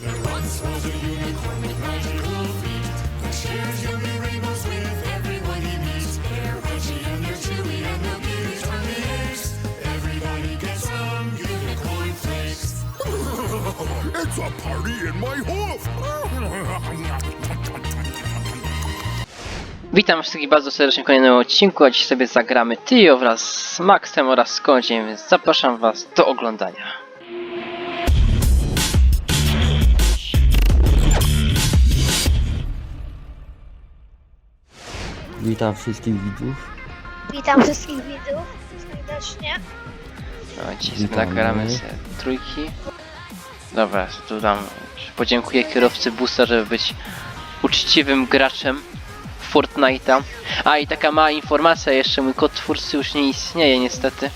There once was a unicorn with magical feet that shares yummy rainbows with everyone he meets. They're Reggie and they're Chewy and they'll give you twenty eggs. Everybody gets some unicorn flakes. It's a party in my hoof! Witam wszystkich bardzo serdecznie w kolejnym odcinku, a dziś sobie zagramy Tio wraz z Maxem oraz z Końciem, więc zapraszam was do oglądania. Witam wszystkich widzów. Witam wszystkich widzów serdecznie. No, dzisiaj Witamy. nagramy sobie trójki. Dobra, tu dam, podziękuję kierowcy busa, żeby być uczciwym graczem Fortnite'a. A i taka mała informacja jeszcze, mój kod twórcy już nie istnieje niestety.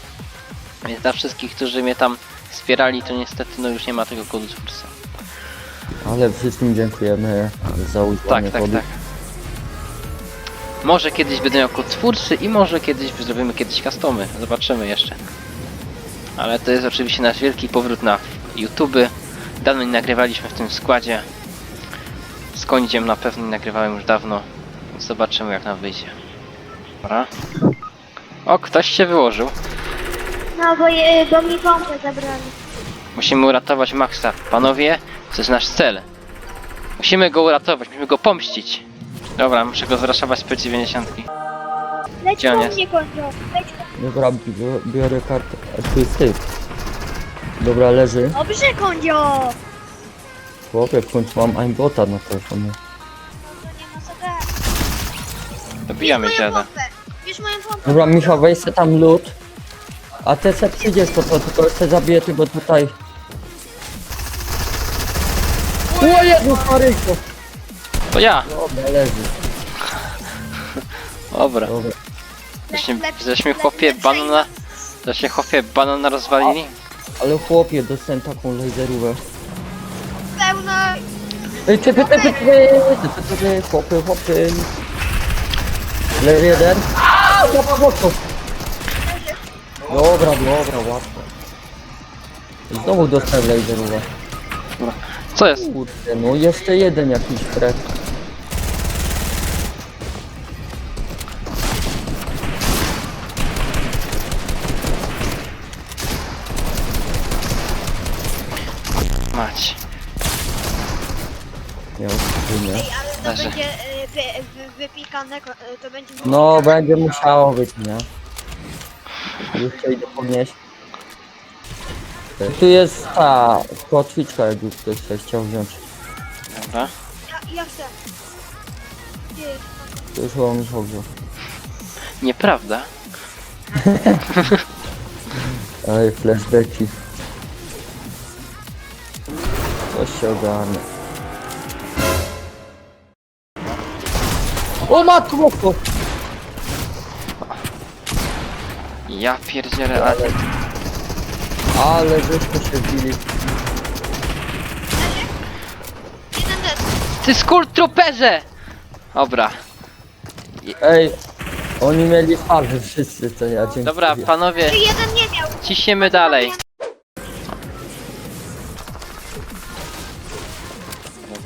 Więc dla wszystkich, którzy mnie tam wspierali, to niestety no już nie ma tego kodu twórcy. Ale wszystkim dziękujemy za Tak, uznanie tak, kodu. tak. Może kiedyś będę miał kod twórcy i może kiedyś zrobimy kiedyś customy. Zobaczymy jeszcze. Ale to jest oczywiście nasz wielki powrót na YouTube. Dawno nie nagrywaliśmy w tym składzie. Z Kondziem na pewno nie nagrywałem już dawno. Więc Zobaczymy jak nam wyjdzie. Dobra. O, ktoś się wyłożył. No bo, je, bo mi pompę zabrali. Musimy uratować Maxa. Panowie, to jest nasz cel. Musimy go uratować, musimy go pomścić. Dobra, muszę go zraszować z P90. Leć Gdzie on po jest? mnie. Leć po... Biorę kartę. A tu jest typ. Dobra, leży. Dobrze kondzio! Chłopie, w końcu mam aimbota na telefonie. To nie ma co grać. Dobijamy Bierz moją dziada. pompę. Bierz moją pompę. Dobra, Michał, weź se tam lód. A ty se przyjdziesz po to, tylko jeszcze zabiję tego tutaj. O Jezu, Maryjko! To ja! Dobra, leży. Dobra. Dobra. Lep- chłopie banana... Żeśmy chłopie banana rozwalili? Ale chłopie, dostałem taką laserówę. Pełno... Ej, ty, ty, ty, ty, ty, ty, ty, ty, chłopy, chłopy. Leży jeden. Aaaa, chłopa, chłopco. Dobra, dobra, łatwo. Znowu dostałem laserówę. Co jest? Kurde, no jeszcze jeden jakiś trek. Mać. Nie, nie. Ej, ale to Leży. będzie y, wy, wy, wypikane, ko- y, to będzie... No, będzie musiało być, nie? Już to idę podnieść. Tu jest ta kotwiczka, jakby ktoś się chciał wziąć. Dobra. Ja, ja chcę. Gdzie jest? To już chyba Michał wziął. Nieprawda. Ej, flashbacki. Się ogarnie. O matko, matko! Ja pierdzielę, ale... Ale żeśmy się wbili. Jeden dead. Ty skurtruperze! Dobra. Ej, oni mieli farby wszyscy, to ja dziękuję. Dobra, panowie, Czy jeden nie miał? ciśniemy dalej.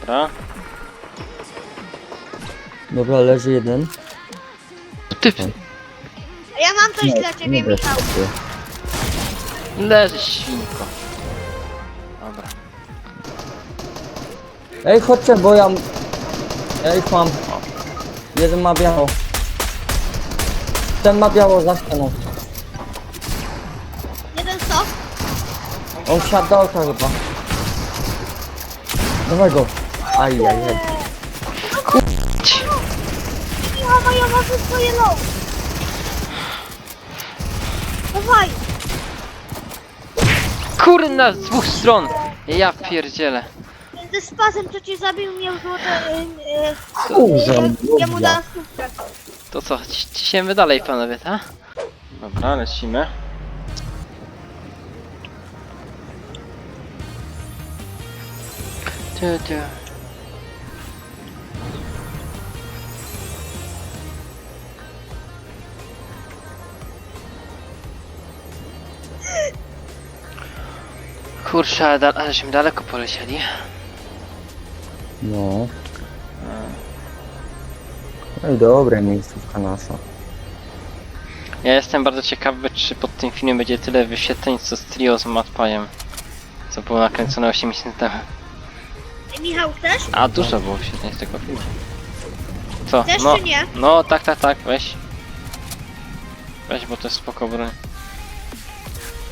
Dobra. Dobra, leży jeden. Ty A Ja mam coś dla ciebie, bez Michał. farby. leży świnko. Dobra. Ej, chodźcie, bo ja... Ja ich mam. Jeden ma biało. Ten ma biało za ścianą. Jeden stop. On wsiadł do oka chyba. Dawaj go. Aj, aj, aj. Michał, moja ma swoje low. Dawaj. Kurna, z dwóch stron! Ja pierdzielę. Ze spazem, co cię zabił, miał złote... Y, y, Kurwa, ja mu dałem stówkę. To co, ci- ciśniemy dalej panowie, tak? Dobra, lecimy. Tu, tu. Kurczę, ale, da- aleśmy daleko polecieli. No. No i dobre miejscówka nasza. Ja jestem bardzo ciekawy, czy pod tym filmem będzie tyle wyświetleń, co z trio z Matpajem. Co było nakręcone 8 miesięcy temu. Ej, Michał, chcesz? A, dużo było wyświetleń z tego filmu. Co? Chcesz No, czy nie? no tak, tak, tak, weź. Weź, bo to jest spoko broń.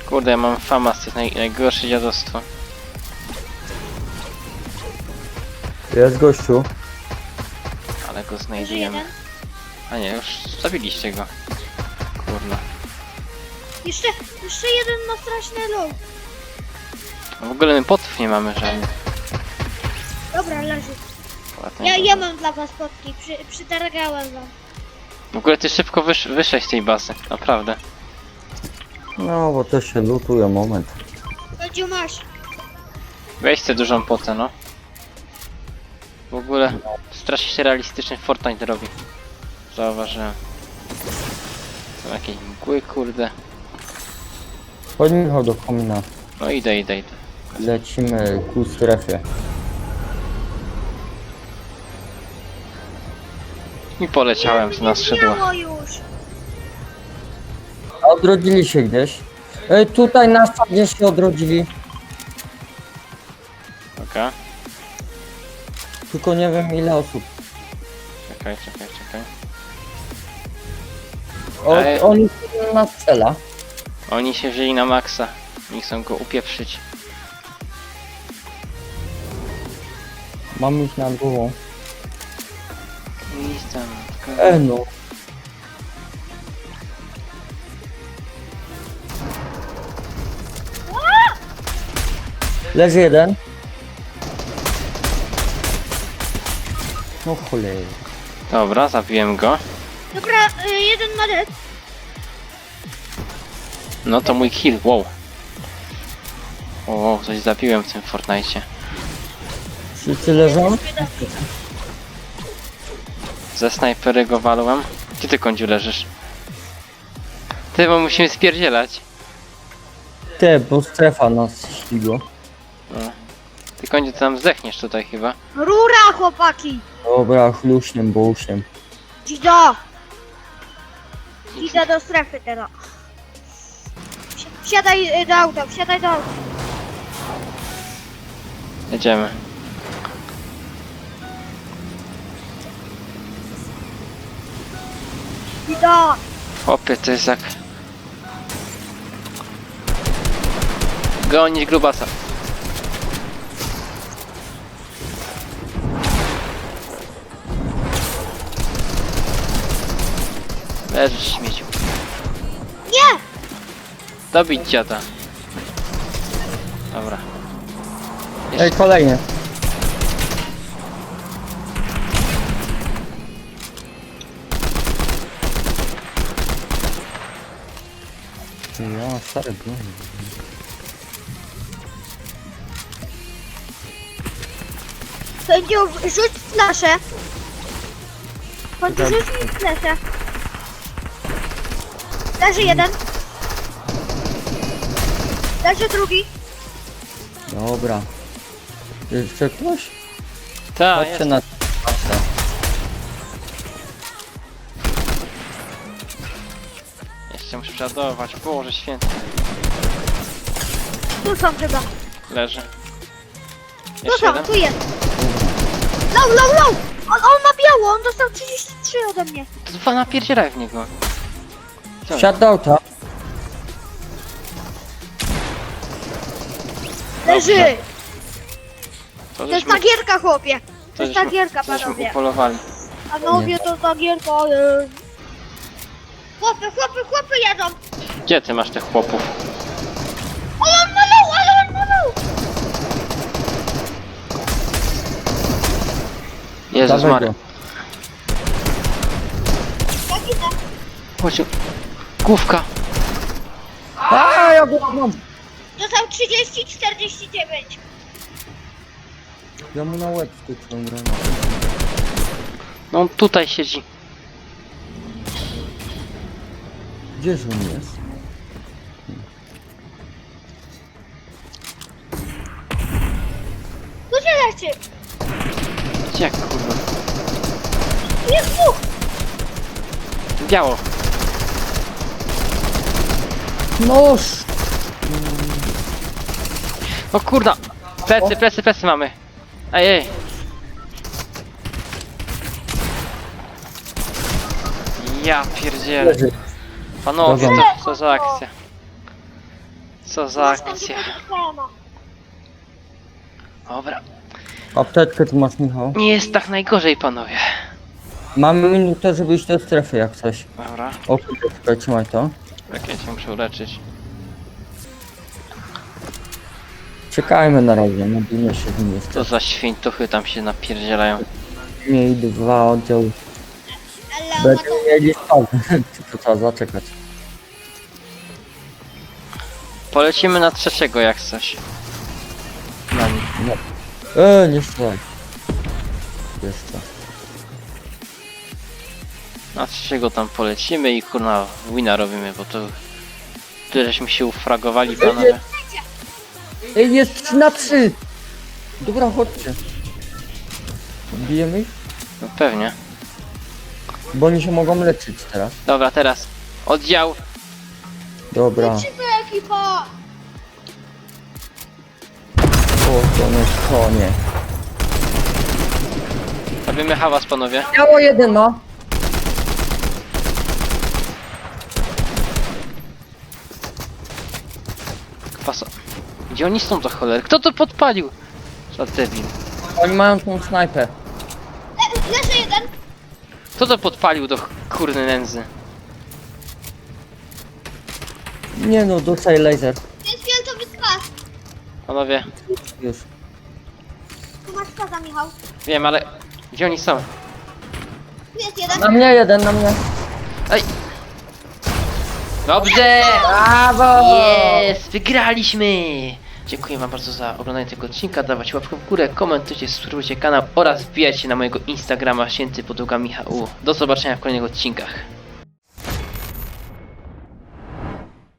Kurde, ja mam fama, to jest naj, najgorsze dziadostwo. Jest gościu. Ale go znajdujemy. jeden. A nie, już zabiliście go. Kurna. Jeszcze, jeszcze jeden ma straszny low. W ogóle my potów nie mamy żadnych. Dobra, leży. Ładnie. Ja, ja mam dla was potki, przy, przytargałem wam. W ogóle ty szybko wysz, wyszłeś z tej bazy, naprawdę. No, bo to się lutuje moment. Kodziu masz. Weź tę dużą potę, no. W ogóle strasznie się realistyczny Fortnite robi. Zauważyłem. Są jakieś mgły, kurde. Chodź Michał do komina. No idę, idę, idę. Lecimy ku strefie. I poleciałem na Nie skrzydła. miało już. Odrodzili się gdzieś. Ej, tutaj na gdzieś się odrodzili. Okej, Tylko nie wiem ile osób. czekaj, czekaj, czekaj. O, Ej. oni na cela. Oni się wzięli na maksa. Nie chcą go upieprzyć. Mam ich nad głową. Listem. tylko- E no. Leży jeden. No cholera. Dobra, zabiłem go. Dobra, y, jeden ma dead. No to mój kill, wow. O, wow, coś zabiłem w tym Fortnite. Wszyscy leżą? Ze snajpery go walłem. Gdzie ty kądziu leżysz? Ty, bo musimy spierdzielać. Te, bo strefa nas ścigła. Ty kądziu, ty tam zdechniesz tutaj chyba. Rura, chłopaki. Dobra, chluśniem, bołusiem. Dzida. Dzida do strefy teraz. Wsi- Wsiadaj y, do auta, wsiadaj do auta. Jedziemy. Dzida. Chłopie, to jest jak... Gonić grubasa. Leżysz śmieciu. Nie! Dobić dziada. Dobra. Ej, kolejny. Ja, stary broń. Sędziu, rzuć flaszę. Sędziu, rzuć mi flaszę. Leży jeden. Leży drugi. Dobra. Jeszcze ktoś? Ta, Chodźcie jest. na... Jeszcze muszę przeładować. Boże święty. Tu są chyba. Leży. Tu Jeszcze są, jeden? tu jest. Low, low, low! On, on ma biało, on dostał 33 ode mnie. To dwa napierdzielaj w niego. Co? Wsiadł do auta. Leży! To To jest żeśmy, ta gierka, chłopie. To jest ta żeśmy- gierka, to żeśmy panowie. upolowali. Panowie, to ta gierka jest. Chłopy, chłopy, chłopy jadą. Gdzie ty masz tych chłopów? Ale on ma low, ale on ma low. Jezus Dawaj Mary. go. Ja idę. Chodź. Główka. A, ja go mam. Dostał 30, 49. Ja mu na łeb styczną granatę. No on tutaj siedzi. Gdzież on jest? Tu się leczy. Gdzie kurwa? Jest dwóch! Biało. Noż! O kurda! Plecy, plecy, plecy mamy. Ej, ej. Ja pierdzielę. Leży. Panowie, Dobra. co, co za akcja? Co za akcja? Dobra. Apteczkę tu masz, Michał. Nie jest tak najgorzej, panowie. Mamy minutę, żeby iść do strefy jak coś. Dobra. O, kurde, trzymaj to. Ja się muszę uleczyć. Czekajmy na razie, modlimy się z nim jeszcze. To za świętuchy tam się napierdzielają. Miej dwa oddziały. Ale Będziemy mieli spawny. to trzeba zaczekać. Polecimy na trzeciego jak coś. Na nich. Nie. Eee, nie strzelaj. Jeszcze. Na trzeciego tam polecimy i kurna wina robimy, bo to... Tyle żeśmy się ufragowali, panowie. Ej, jest 3 na 3! Dobra, chodźcie. Bijemy ich? No pewnie. Bo oni się mogą leczyć teraz. Dobra, teraz. Oddział. Dobra. Lecimy ekipa! O, to nie konie. Robimy hałas, panowie. Ciało jeden ma. Kwaso. Gdzie oni są za cholery? Kto to podpalił? Za debil. Oni mają tą snajpę. Le leży jeden! Kto to podpalił do ch- kurny nędzy? Nie no, dostaj laser. Jest fioletowy skaz! Panowie, Już. Tu masz skaza, Michał. wiem, ale... Gdzie oni są? Tu jest jeden. Na mnie jeden, na mnie. Ej! Dobrze! Brawo! Jest! Wygraliśmy! Dziękuję wam bardzo za oglądanie tego odcinka, dawać łapkę w górę, komentujcie, subskrybujcie kanał oraz wbijajcie na mojego Instagrama Święty Podługa Michał. Do zobaczenia w kolejnych odcinkach.